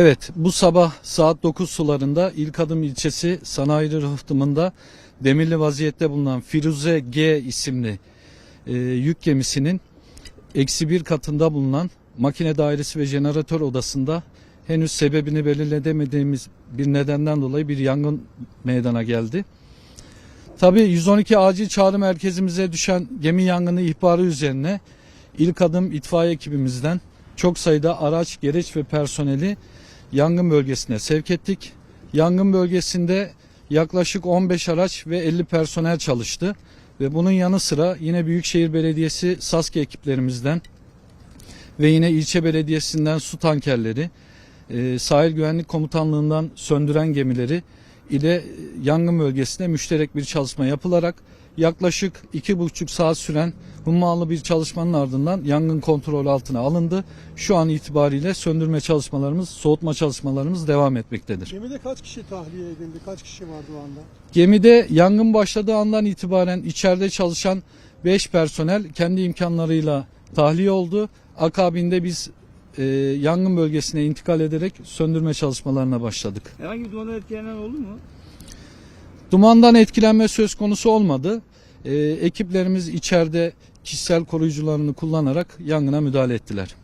Evet, bu sabah saat 9 sularında İlkadım ilçesi sanayi rıhtımında demirli vaziyette bulunan Firuze G isimli e, yük gemisinin eksi bir katında bulunan makine dairesi ve jeneratör odasında henüz sebebini belirledemediğimiz bir nedenden dolayı bir yangın meydana geldi. Tabii 112 acil çağrı merkezimize düşen gemi yangını ihbarı üzerine ilk adım itfaiye ekibimizden çok sayıda araç, gereç ve personeli yangın bölgesine sevk ettik. Yangın bölgesinde yaklaşık 15 araç ve 50 personel çalıştı. Ve bunun yanı sıra yine Büyükşehir Belediyesi SASK ekiplerimizden ve yine ilçe belediyesinden su tankerleri, e, sahil güvenlik komutanlığından söndüren gemileri ile yangın bölgesinde müşterek bir çalışma yapılarak yaklaşık iki buçuk saat süren hummalı bir çalışmanın ardından yangın kontrol altına alındı. Şu an itibariyle söndürme çalışmalarımız, soğutma çalışmalarımız devam etmektedir. Gemide kaç kişi tahliye edildi? Kaç kişi vardı o anda? Gemide yangın başladığı andan itibaren içeride çalışan 5 personel kendi imkanlarıyla tahliye oldu. Akabinde biz e, yangın bölgesine intikal ederek söndürme çalışmalarına başladık. Herhangi bir dumandan etkilenen oldu mu? Dumandan etkilenme söz konusu olmadı. E, ekiplerimiz içeride kişisel koruyucularını kullanarak yangına müdahale ettiler.